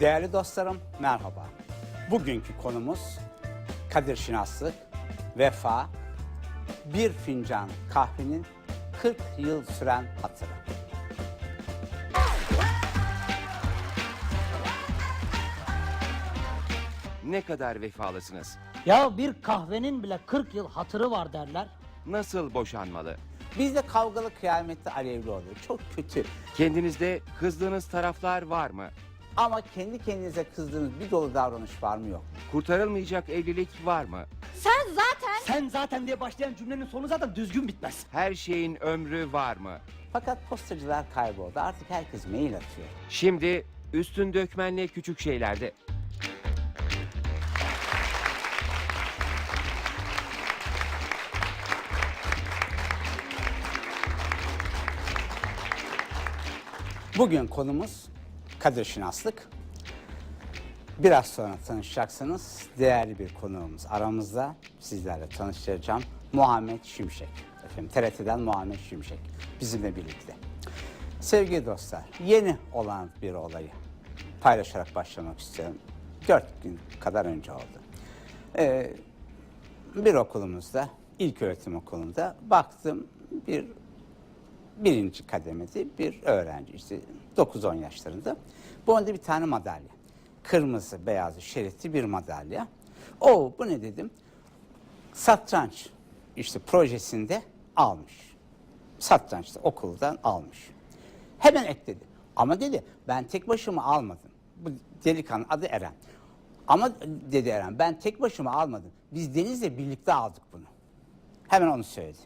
Değerli dostlarım merhaba. Bugünkü konumuz kadir şinaslık, vefa, bir fincan kahvenin 40 yıl süren hatırı. Ne kadar vefalısınız? Ya bir kahvenin bile 40 yıl hatırı var derler. Nasıl boşanmalı? Bizde kavgalı kıyamette alevli oluyor. Çok kötü. Kendinizde kızdığınız taraflar var mı? Ama kendi kendinize kızdığınız bir dolu davranış var mı yok mu? Kurtarılmayacak evlilik var mı? Sen zaten Sen zaten diye başlayan cümlenin sonu zaten düzgün bitmez. Her şeyin ömrü var mı? Fakat postacılar kayboldu. Artık herkes mail atıyor. Şimdi üstün dökmenle küçük şeylerde. Bugün konumuz kadir şinaslık. Biraz sonra tanışacaksınız. Değerli bir konuğumuz aramızda. Sizlerle tanıştıracağım. Muhammed Şimşek. Efendim TRT'den Muhammed Şimşek. Bizimle birlikte. Sevgili dostlar, yeni olan bir olayı paylaşarak başlamak istiyorum. Dört gün kadar önce oldu. Ee, bir okulumuzda, ilk öğretim okulunda baktım bir birinci kademede bir öğrenci işte 9-10 yaşlarında. Bu önde bir tane madalya. Kırmızı, beyazı, şeritli bir madalya. O bu ne dedim? Satranç işte projesinde almış. Satrançta okuldan almış. Hemen ekledi. Ama dedi ben tek başıma almadım. Bu delikanlı adı Eren. Ama dedi Eren ben tek başıma almadım. Biz Deniz'le birlikte aldık bunu. Hemen onu söyledi.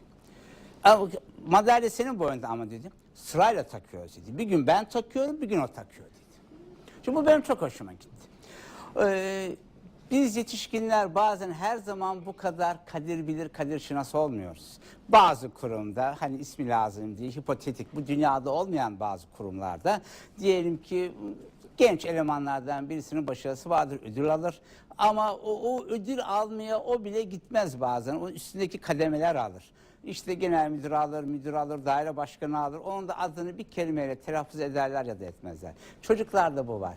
Madalya senin boyunda ama dedim. Sırayla takıyoruz dedi. Bir gün ben takıyorum, bir gün o takıyor dedi. Şimdi bu benim çok hoşuma gitti. Ee, biz yetişkinler bazen her zaman bu kadar kadir bilir, kadir şinas olmuyoruz. Bazı kurumda, hani ismi lazım değil, hipotetik, bu dünyada olmayan bazı kurumlarda diyelim ki genç elemanlardan birisinin başarısı vardır, ödül alır. Ama o, o ödül almaya o bile gitmez bazen. O üstündeki kademeler alır. İşte genel müdür alır, müdür alır, daire başkanı alır. Onun da adını bir kelimeyle telaffuz ederler ya da etmezler. Çocuklarda bu var.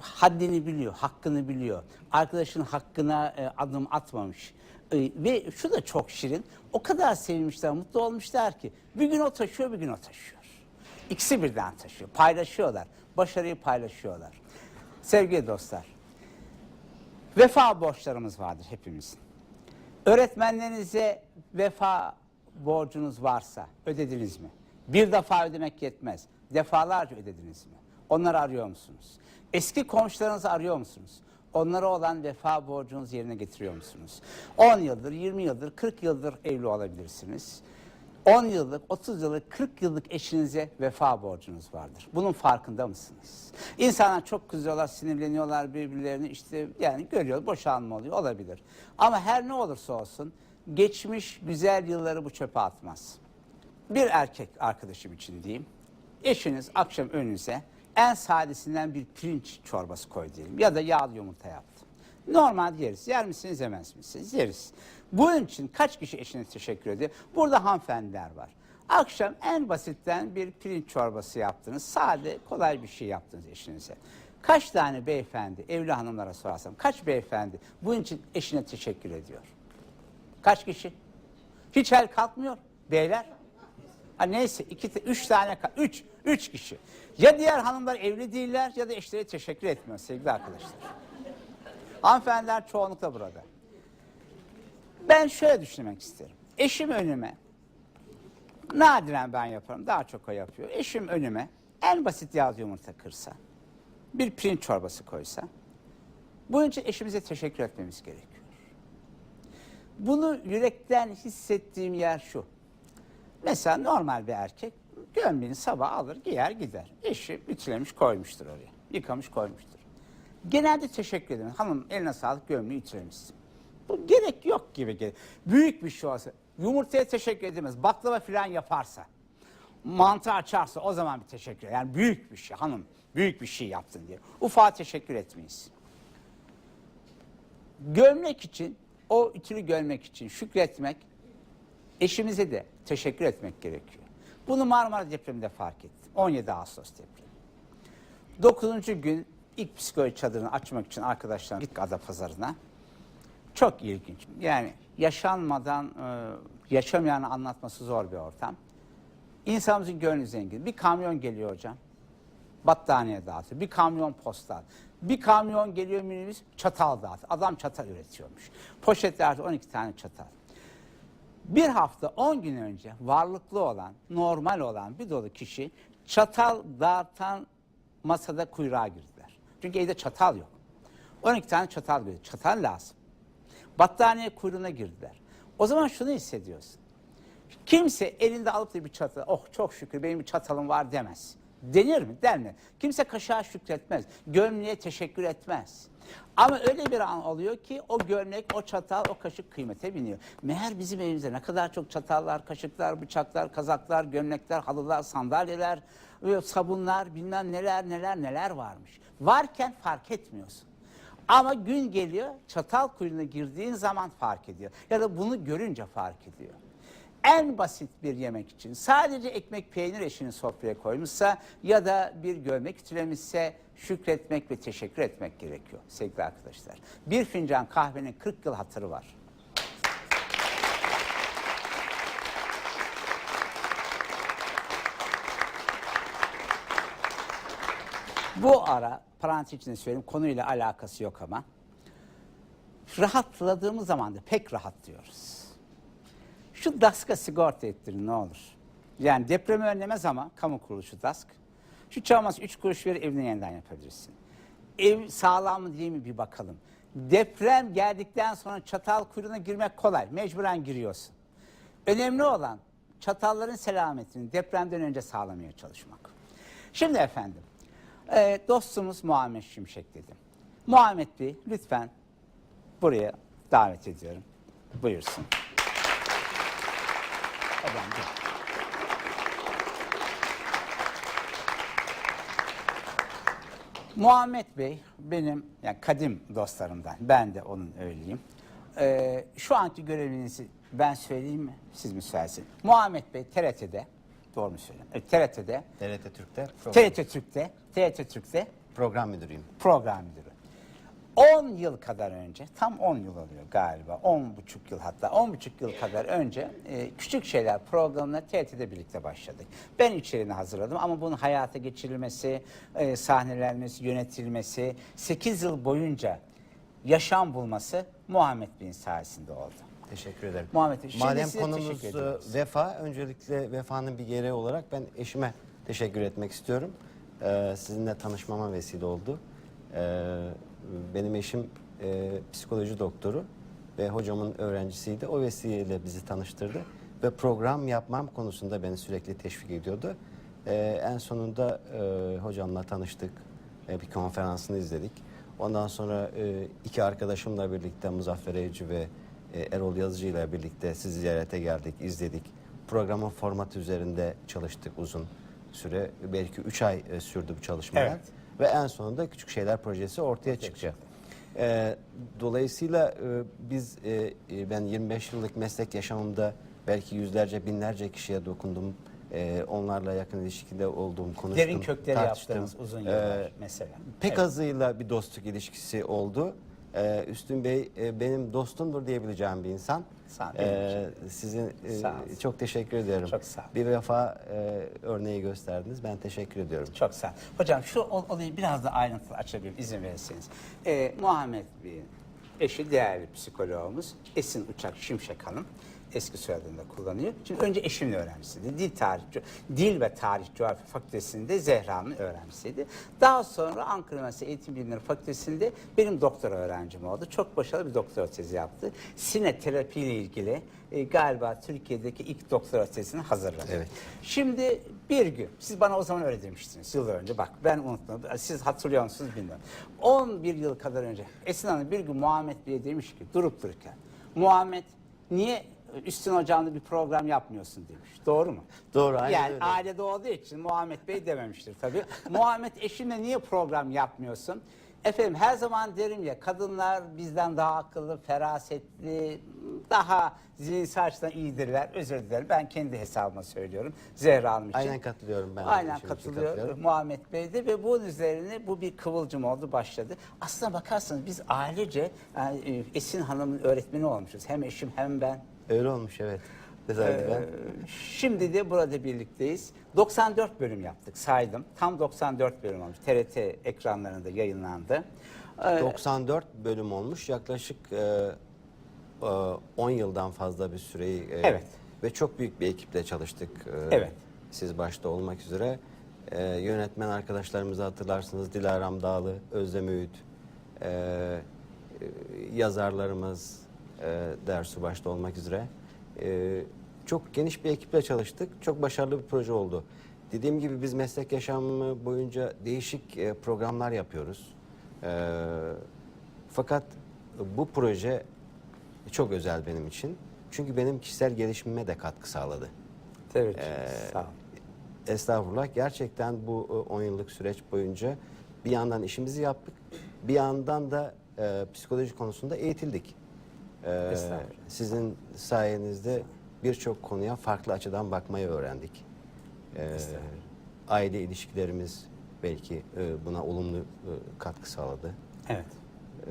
Haddini biliyor, hakkını biliyor. Arkadaşın hakkına e, adım atmamış. E, ve şu da çok şirin. O kadar sevmişler, mutlu olmuşlar ki. Bir gün o taşıyor, bir gün o taşıyor. İkisi birden taşıyor. Paylaşıyorlar. Başarıyı paylaşıyorlar. Sevgili dostlar, vefa borçlarımız vardır hepimizin. Öğretmenlerinize vefa borcunuz varsa ödediniz mi? Bir defa ödemek yetmez. Defalarca ödediniz mi? Onları arıyor musunuz? Eski komşularınızı arıyor musunuz? Onlara olan vefa borcunuzu yerine getiriyor musunuz? 10 yıldır, 20 yıldır, 40 yıldır evli olabilirsiniz. 10 yıllık, 30 yıllık, 40 yıllık eşinize vefa borcunuz vardır. Bunun farkında mısınız? İnsanlar çok kızıyorlar, sinirleniyorlar birbirlerini işte yani görüyor, boşanma oluyor olabilir. Ama her ne olursa olsun geçmiş güzel yılları bu çöpe atmaz. Bir erkek arkadaşım için diyeyim. Eşiniz akşam önünüze en sadesinden bir pirinç çorbası koy diyelim ya da yağlı yumurta yaptı. Normal yeriz. Yer misiniz yemez misiniz? Yeriz. Bunun için kaç kişi eşine teşekkür ediyor? Burada hanımefendiler var. Akşam en basitten bir pirinç çorbası yaptınız. Sade, kolay bir şey yaptınız eşinize. Kaç tane beyefendi, evli hanımlara sorarsam, kaç beyefendi bunun için eşine teşekkür ediyor? Kaç kişi? Hiç el kalkmıyor. Beyler. Ha neyse iki, üç tane, üç, üç kişi. Ya diğer hanımlar evli değiller ya da eşleri teşekkür etmiyor sevgili arkadaşlar. Hanımefendiler çoğunlukla burada. Ben şöyle düşünmek isterim. Eşim önüme, nadiren ben yaparım, daha çok o yapıyor. Eşim önüme en basit yağlı yumurta kırsa, bir pirinç çorbası koysa, bunun için eşimize teşekkür etmemiz gerekiyor. Bunu yürekten hissettiğim yer şu. Mesela normal bir erkek gömleğini sabah alır giyer gider. Eşi ütülemiş koymuştur oraya. Yıkamış koymuştur. Genelde teşekkür ederim. Hanım eline sağlık gömleği ütülemişsin. Bu gerek yok gibi. gel- Büyük bir şey olsa yumurtaya teşekkür edemez. Baklava falan yaparsa mantı açarsa o zaman bir teşekkür Yani büyük bir şey hanım büyük bir şey yaptın diye. Ufağa teşekkür etmeyiz. Gömlek için o ütülü gömlek için şükretmek eşimize de teşekkür etmek gerekiyor. Bunu Marmara depreminde fark ettim. 17 Ağustos depremi. 9. gün ilk psikoloji çadırını açmak için arkadaşlarım gittik Adapazarı'na. Çok ilginç. Yani yaşanmadan e, yaşamayanı anlatması zor bir ortam. İnsanımızın gönlü zengin. Bir kamyon geliyor hocam. Battaniye dağıtıyor. Bir kamyon postal. Bir kamyon geliyor minibüs çatal dağıtıyor. Adam çatal üretiyormuş. Poşetlerde 12 tane çatal. Bir hafta 10 gün önce varlıklı olan, normal olan bir dolu kişi çatal dağıtan masada kuyruğa girdiler. Çünkü evde çatal yok. 12 tane çatal geliyor. Çatal lazım. Battaniye kuyruğuna girdiler. O zaman şunu hissediyorsun. Kimse elinde alıp da bir çatal, oh çok şükür benim bir çatalım var demez. Denir mi? Denmez. Kimse kaşığa şükretmez. Gömleğe teşekkür etmez. Ama öyle bir an oluyor ki o gömlek, o çatal, o kaşık kıymete biniyor. Meğer bizim evimizde ne kadar çok çatallar, kaşıklar, bıçaklar, kazaklar, gömlekler, halılar, sandalyeler, ve sabunlar, bilmem neler neler neler varmış. Varken fark etmiyorsun. Ama gün geliyor çatal kuyruğuna girdiğin zaman fark ediyor. Ya da bunu görünce fark ediyor. En basit bir yemek için sadece ekmek peynir eşini sofraya koymuşsa ya da bir gömlek ütülemişse şükretmek ve teşekkür etmek gerekiyor sevgili arkadaşlar. Bir fincan kahvenin 40 yıl hatırı var. Bu ara parantez içinde söyleyeyim konuyla alakası yok ama rahatladığımız zaman da pek rahatlıyoruz. Şu DASK'a sigorta ettirin ne olur. Yani depremi önlemez ama kamu kuruluşu DASK. Şu çalmaz 3 kuruş verir evini yeniden yapabilirsin. Ev sağlam mı değil mi bir bakalım. Deprem geldikten sonra çatal kuyruğuna girmek kolay. Mecburen giriyorsun. Önemli olan çatalların selametini depremden önce sağlamaya çalışmak. Şimdi efendim, e, dostumuz Muhammed Şimşek dedim. Muhammed Bey lütfen buraya davet ediyorum. Buyursun. Gel. Muhammed Bey benim yani kadim dostlarımdan. Ben de onun öyleyim. Ee, şu anki görevinizi ben söyleyeyim mi? Siz mi söylersiniz? Muhammed Bey TRT'de, doğru mu söylüyorum? Evet, TRT'de, TRT Türk'te program, TRT Türk'te, TRT Türk'te program müdürüyüm. program müdürü. 10 yıl kadar önce, tam 10 yıl oluyor galiba, 10 buçuk yıl hatta 10 buçuk yıl kadar önce e, Küçük Şeyler programına TRT'de birlikte başladık. Ben içeriğini hazırladım ama bunun hayata geçirilmesi, e, sahnelenmesi, yönetilmesi, 8 yıl boyunca yaşam bulması Muhammed Bey'in sayesinde oldu. Teşekkür ederim. Muhammed Bey, şimdi Madem size konumuz teşekkür e, ediyoruz. vefa, öncelikle vefanın bir gereği olarak ben eşime teşekkür etmek istiyorum. Ee, sizinle tanışmama vesile oldu. Ee, benim eşim e, psikoloji doktoru ve hocamın öğrencisiydi. O vesileyle bizi tanıştırdı ve program yapmam konusunda beni sürekli teşvik ediyordu. Ee, en sonunda e, hocamla tanıştık, e, bir konferansını izledik. Ondan sonra e, iki arkadaşımla birlikte Muzaffer Evci ve e, Erol Yazıcı ile birlikte sizi ziyarete geldik, izledik. Programın formatı üzerinde çalıştık uzun süre. Belki üç ay e, sürdü bu çalışmalar. Evet. Ve en sonunda Küçük Şeyler Projesi ortaya çıktı. E, dolayısıyla e, biz, e, e, ben 25 yıllık meslek yaşamımda belki yüzlerce, binlerce kişiye dokundum. E, onlarla yakın ilişkide olduğum, konuştum, Derin kökleri tartıştım. yaptığınız uzun yıllar E, mesela. Pek Evet. azıyla bir dostluk ilişkisi oldu. Ee, Üstün Bey e, benim dostumdur diyebileceğim bir insan. Sağ ol. Ee, sizin e, Sağ olun. çok teşekkür ediyorum. Çok sağ ol. Bir vefa e, örneği gösterdiniz. Ben teşekkür ediyorum. Çok sağ ol. Hocam şu ol- olayı biraz da ayrıntılı açabilirim izin verirseniz. Ee, Muhammed Bey'in eşi değerli psikologumuz Esin Uçak Şimşek Hanım. Eski soyadını da kullanıyor. Şimdi önce eşimin öğrencisiydi. Dil, tarih, Dil ve Tarih Coğrafya Fakültesi'nde Zehra'nın öğrencisiydi. Daha sonra Ankara Üniversitesi Eğitim Bilimleri Fakültesi'nde benim doktora öğrencim oldu. Çok başarılı bir doktora tezi yaptı. Sine terapi ile ilgili e, galiba Türkiye'deki ilk doktora tezini hazırladı. Evet. Şimdi bir gün, siz bana o zaman öyle demiştiniz yıllar önce. Bak ben unuttum. Siz hatırlıyor musunuz bilmiyorum. 11 yıl kadar önce Esin Hanım bir gün Muhammed Bey'e demiş ki durup dururken. Muhammed niye Üstün Hocam'da bir program yapmıyorsun demiş. Doğru mu? Doğru, aynen Yani öyle. ailede olduğu için Muhammed Bey dememiştir tabii. Muhammed eşimle niye program yapmıyorsun? Efendim her zaman derim ya kadınlar bizden daha akıllı, ferasetli, daha zihinsel açıdan iyidirler. Özür dilerim. Ben kendi hesabıma söylüyorum. Zehra Hanım için. Aynen katılıyorum ben. Aynen eşim için katılıyor katılıyorum. Muhammed Bey de ve bunun üzerine bu bir kıvılcım oldu başladı. Aslına bakarsanız biz ailece yani, e, Esin Hanım'ın öğretmeni olmuşuz. Hem eşim hem ben. Öyle olmuş evet. Tesadüfen. Ee, Şimdi de burada birlikteyiz. 94 bölüm yaptık saydım. Tam 94 bölüm olmuş. TRT ekranlarında yayınlandı. Ee, 94 bölüm olmuş. Yaklaşık e, e, 10 yıldan fazla bir süreyi e, Evet. ve çok büyük bir ekiple çalıştık. e, Evet. Siz başta olmak üzere. E, yönetmen arkadaşlarımızı hatırlarsınız. Dilaram Dağlı, Özlem Öğüt, e, e, yazarlarımız e, Dersu başta olmak üzere. E, çok geniş bir ekiple çalıştık. Çok başarılı bir proje oldu. Dediğim gibi biz meslek yaşamı boyunca değişik e, programlar yapıyoruz. E, fakat bu proje çok özel benim için. Çünkü benim kişisel gelişimime de katkı sağladı. Teveccüh. Ee, Sağ olun. Estağfurullah. Gerçekten bu e, 10 yıllık süreç boyunca bir yandan işimizi yaptık. Bir yandan da e, psikoloji konusunda eğitildik. Ee, sizin sayenizde birçok konuya farklı açıdan bakmayı öğrendik. Ee, aile ilişkilerimiz belki e, buna olumlu e, katkı sağladı. Evet. Ee,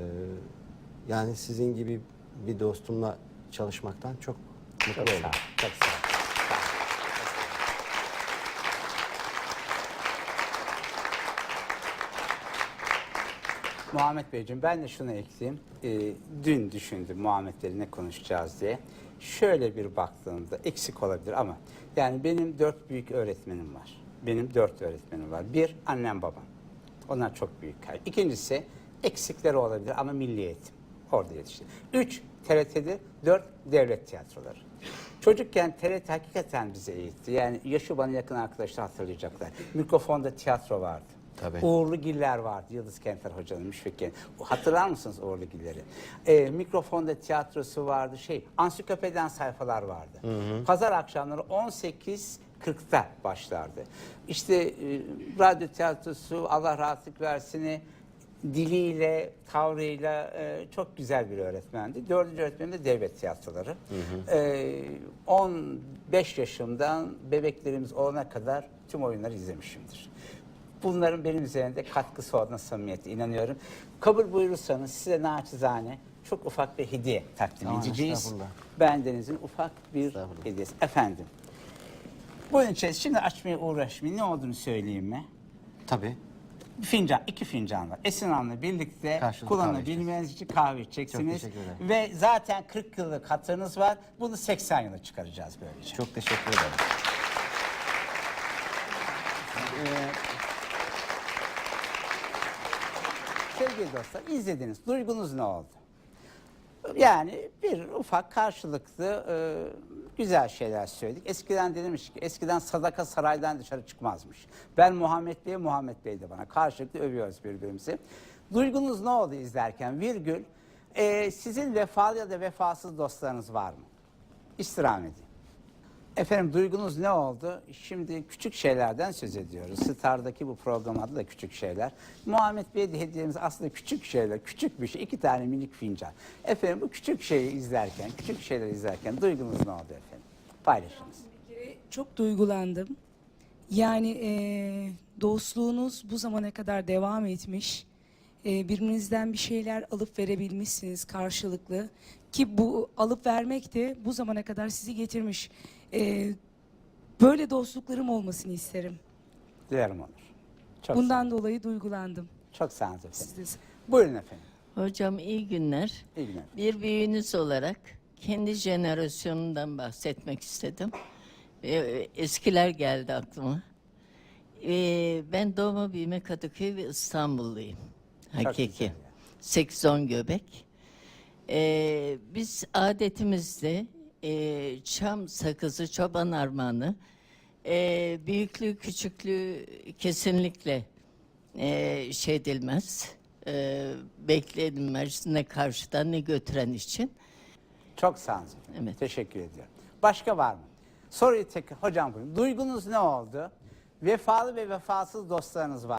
yani sizin gibi bir dostumla çalışmaktan çok mutlu Çok oldum. sağ olun. Çok sağ olun. Muhammed Beyciğim ben de şunu ekleyeyim. Ee, dün düşündüm Muhammed Bey'le ne konuşacağız diye. Şöyle bir baktığımda eksik olabilir ama yani benim dört büyük öğretmenim var. Benim dört öğretmenim var. Bir annem babam. Onlar çok büyük kayıp. İkincisi eksikleri olabilir ama milli eğitim. Orada yetişti. Üç TRT'de, dört devlet tiyatroları. Çocukken TRT hakikaten bizi eğitti. Yani yaşı bana yakın arkadaşlar hatırlayacaklar. Mikrofonda tiyatro vardı. Tabii. Uğurlu Giller vardı. Yıldız Kenter Hoca'nın Müşfikken. Hatırlar mısınız Uğurlu Giller'i? Ee, mikrofonda tiyatrosu vardı. Şey, ansiklopediden sayfalar vardı. Pazar akşamları 18.40'da başlardı. İşte e, radyo tiyatrosu Allah rahatlık versini diliyle, tavrıyla e, çok güzel bir öğretmendi. Dördüncü öğretmenim de devlet tiyatroları. E, 15 yaşımdan bebeklerimiz olana kadar tüm oyunları izlemişimdir. Bunların benim üzerinde katkısı olduğuna samimiyetle inanıyorum. Kabul buyurursanız size naçizane çok ufak bir hediye takdim Aman edeceğiz. Bendenizin ufak bir hediyesi. Efendim. Buyurun içeriz. Şimdi açmaya uğraşmayın. Ne olduğunu söyleyeyim mi? Tabii. Bir fincan, iki fincan var. Esin Hanım'la birlikte Karşılıklı kullanabilmeniz için kahve içeceksiniz. Çok teşekkür ederim. Ve zaten 40 yıllık hatırınız var. Bunu 80 yıla çıkaracağız böylece. Çok teşekkür ederim. Sevgili dostlar izlediniz. Duygunuz ne oldu? Yani bir ufak karşılıklı e, güzel şeyler söyledik. Eskiden demiş ki eskiden sadaka saraydan dışarı çıkmazmış. Ben Muhammed Bey, Muhammed Bey de bana karşılıklı övüyoruz birbirimizi. Duygunuz ne oldu izlerken? Virgül. e, sizin vefalı ya da vefasız dostlarınız var mı? İstirham edin. Efendim duygunuz ne oldu? Şimdi küçük şeylerden söz ediyoruz. Star'daki bu program adı da küçük şeyler. Muhammed Bey'e de hediyemiz aslında küçük şeyler. Küçük bir şey. iki tane minik fincan. Efendim bu küçük şeyi izlerken, küçük şeyleri izlerken duygunuz ne oldu efendim? Paylaşınız. Çok duygulandım. Yani eee, dostluğunuz bu zamana kadar devam etmiş. Eee, birbirinizden bir şeyler alıp verebilmişsiniz karşılıklı. Ki bu alıp vermek de bu zamana kadar sizi getirmiş. Eee, böyle dostluklarım olmasını isterim. Dilerim olur. Çok Bundan dolayı duygulandım. çok sağ olun efendim. Siz de- Buyurun efendim. Hocam iyi günler. İyi günler. Bir büyüğünüz olarak kendi jenerasyonundan bahsetmek istedim. Ee, eskiler geldi aklıma. Ee, ben doğma büyüme Kadıköy ve İstanbulluyum. Hakiki. ya. 8-10 göbek. Ee, biz adetimizde e, çam sakızı, çoban armağanı, e, büyüklüğü küçüklüğü kesinlikle e, şey edilmez, e, beklenilmez ne karşıdan ne götüren için. Çok sağ olun. Evet. Teşekkür ediyorum. Başka var mı? Soruyu tekrar hocam buyurun. Duygunuz ne oldu? Vefalı ve vefasız dostlarınız var.